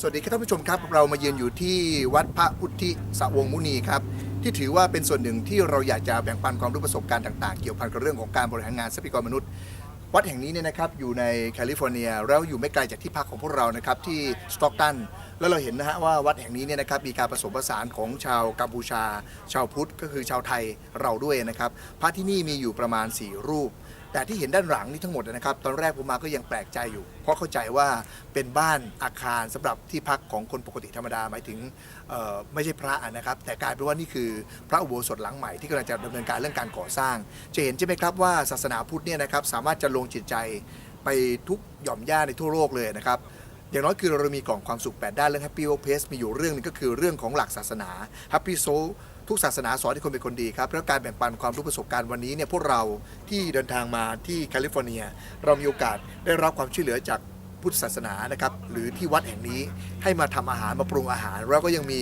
สวัสดีครับท่านผู้ชมครับ เรามาเยือนอยู่ที่วัดพระพุทธิสวงมุนีครับที่ถือว่าเป็นส่วนหนึ่งที่เราอยากจะแบ่งปันความรู้ประสบการณ์ต่างๆ เกี่ยวพันกับเรื่องของการบริหารงานทรัพยากรมนุษย์ วัดแห่งนี้เนี่ยนะครับอยู่ในแคลิฟอร์เนียแล้วอยู่ไม่ไกลจากที่พักของพวกเรานะครับที่สต็อกตันแล้วเราเห็นนะฮะว่าวัดแห่งนี้เนี่ยนะครับมีการผสมผสานของชาวกัมพูชา ชาวพุทธก็คือชาวไทยเราด้วยนะครับพระที่นี่มีอยู่ประมาณ 4 รูปแต่ที่เห็นด้านหลังนี่ทั้งหมดนะครับ ตอนแรกผมมาก็ยังแปลกใจอยู่ เพราะเข้าใจว่าเป็นบ้านอาคารสำหรับที่พักของคนปกติธรรมดาหมายถึงไม่ใช่พระนะครับ แต่กลายเป็นว่านี่คือพระอุโบสถหลังใหม่ที่กำลังจะดำเนินการเรื่องการก่อสร้าง จะเห็นใช่ไหมครับว่าศาสนาพุทธเนี่ยนะครับสามารถจะลงจิตใจไปทุกหย่อมย่าในทั่วโลกเลยนะครับอย่างน้อยคือเรามีกล่องความสุข 8 ด้านเรื่อง Happy o p a c e มีอยู่เรื่องหนึงก็คือเรื่องของหลักศาสนา Happy Soul ทุกศาสนาสอนให้คนเป็นคนดีครับแล้วการแบ่งปันความรู้ประสบการณ์วันนี้เนี่ยพวกเราที่เดินทางมาที่แคลิฟอร์เนีย เรามีโอกาสได้รับความช่วยเหลือจาก พุทธศาสนานะครับหรือที่วัดแห่งนี้ให้มาทำอาหารมาปรุงอาหาร แล้วก็ยังมี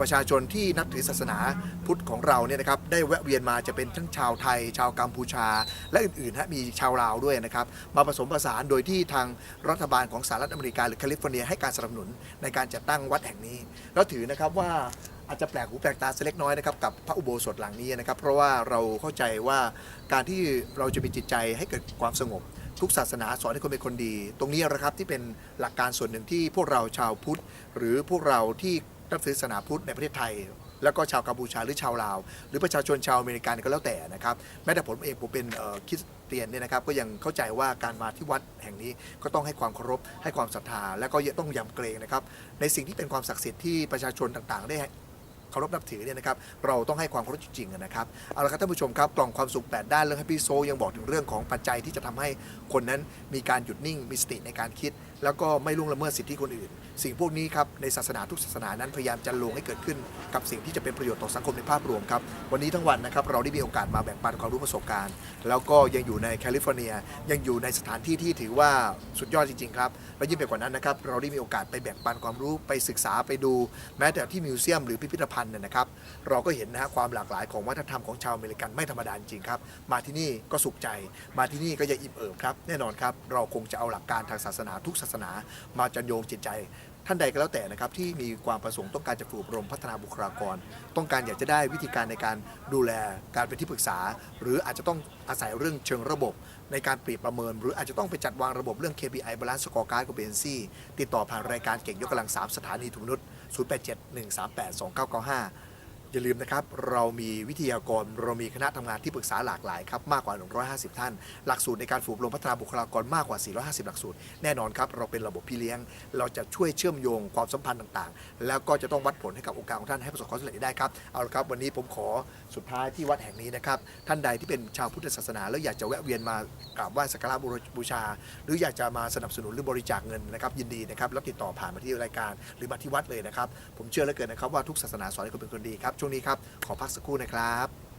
ประชาชนที่นับถือศาสนาพุทธของเราเนี่ยนะครับได้แวะเวียนมาจะเป็นทั้งชาวไทย ชาวกัมพูชา และอื่นๆฮะมีชาวลาวด้วยนะครับมาผสมผสานโดยที่ทางรัฐบาลของสหรัฐอเมริกาหรือแคลิฟอร์เนียให้การสนับสนุนในการจัดตั้งวัดแห่งนี้ แล้วถือนะครับว่าอาจจะแปลกหูแปลกตาสักเล็กน้อยนะครับกับพระอุโบสถหลังนี้นะครับ เพราะว่าเราเข้าใจว่าการที่เราจะมีจิตใจให้เกิดความสงบ ทุกศาสนาสอนให้คนเป็นคนดี ตรงนี้นะครับที่เป็นหลักการส่วนหนึ่งที่พวกเราชาวพุทธ หรือพวกเราที่นับถือศาสนาพุทธในประเทศไทย แล้วก็ชาวกัมพูชาหรือชาวลาว หรือประชาชนชาวอเมริกันก็แล้วแต่นะครับแม้แต่ผมเองผมเป็นคริสเตียนเนี่ยนะครับก็ยังเข้าใจว่าการมาที่วัดแห่งนี้ก็ต้องให้ความเคารพให้ความศรัทธา และก็ต้องยำเกรงนะครับในสิ่งที่เป็นความศักดิ์สิทธิ์ที่ประชาชนต่างๆ ได้ เคารพนับถือเนี่ยนะครับเราต้องให้ความเคารพจริงๆนะครับเอาละครับท่านผู้ชมครับกล่องความสุข 8 ด้านเรื่องแฮปปี้โซยังบอกถึงเรื่องของปัจจัยที่จะทำให้คนนั้นมีการหยุดนิ่งมีสติในการคิด แล้วก็ไม่ล่วงละเมิดสิทธิคนอื่น สิ่งพวกนี้ครับในศาสนาทุกศาสนานั้นพยายามจะลงให้เกิดขึ้นกับสิ่งที่จะเป็นประโยชน์ต่อสังคมในภาพรวมครับ วันนี้ทั้งวันนะครับเราได้มีโอกาสมาแบ่งปันความรู้ประสบการณ์ แล้วก็ยังอยู่ในแคลิฟอร์เนีย ยังอยู่ในสถานที่ที่ถือว่าสุดยอดจริงๆครับและยิ่งไปกว่านั้นนะครับเราได้มีโอกาสไปแบ่งปันความรู้ไปศึกษาไปดู แม้แต่ที่มิวเซียมหรือพิพิธภัณฑ์เนี่ยนะครับเราก็เห็นนะฮะความหลากหลายของวัฒนธรรมของชาวอเมริกันไม่ธรรมดาจริงครับมาที่นี่ก็สุขใจ มาที่นี่ก็ยังอิ่มเอิบครับแน่นอนครับเราคงจะเอาหลักการทางศาสนาทุกศาสนา มาจันโยงจิตใจ ท่านใดก็แล้วแต่นะครับที่มีความประสงค์ต้องการจะฝึกอบรมพัฒนาบุคลากร ต้องการอยากจะได้วิธีการในการดูแลการเป็นที่ปรึกษา หรืออาจจะต้องอาศัยเรื่องเชิงระบบ ในการเปรียบประเมิน หรืออาจจะต้องไปจัดวางระบบเรื่อง KPI Balance Scorecard ของ BNC ติดต่อผ่านรายการเก่งยกกำลัง 3 สถานีทุนนุษย์ 0871382995 อย่าลืมนะครับ เรามีวิทยากร เรามีคณะทำงานที่ปรึกษาหลากหลายครับมากกว่า 150 ท่าน หลักสูตรในการฝึกอบรมพัฒนาบุคลากรมากกว่า 450 หลักสูตร แน่นอนครับ เราเป็นระบบพี่เลี้ยง เราจะช่วยเชื่อมโยงความสัมพันธ์ต่างๆ แล้วก็จะต้องวัดผลให้กับองค์การของท่านให้ประสบความสำเร็จได้ครับเอาละครับ วันนี้ผมขอสุดท้ายที่วัดแห่งนี้นะครับท่านใดที่เป็นชาวพุทธศาสนา แล้วอยากจะแวะเวียนมากราบไหว้สักการะบูชา หรืออยากจะมาสนับสนุนหรือบริจาคเงินนะครับยินดีนะครับแล้วติดต่อผ่านมาที่รายการหรือมาที่วัดเลยนะครับผมเชื่อเหลือเกินนะครับว่าทุกศาสนาสอนให้คนเป็นคนดีครับช่วงนี้ครับ ขอพักสักครู่นะครับ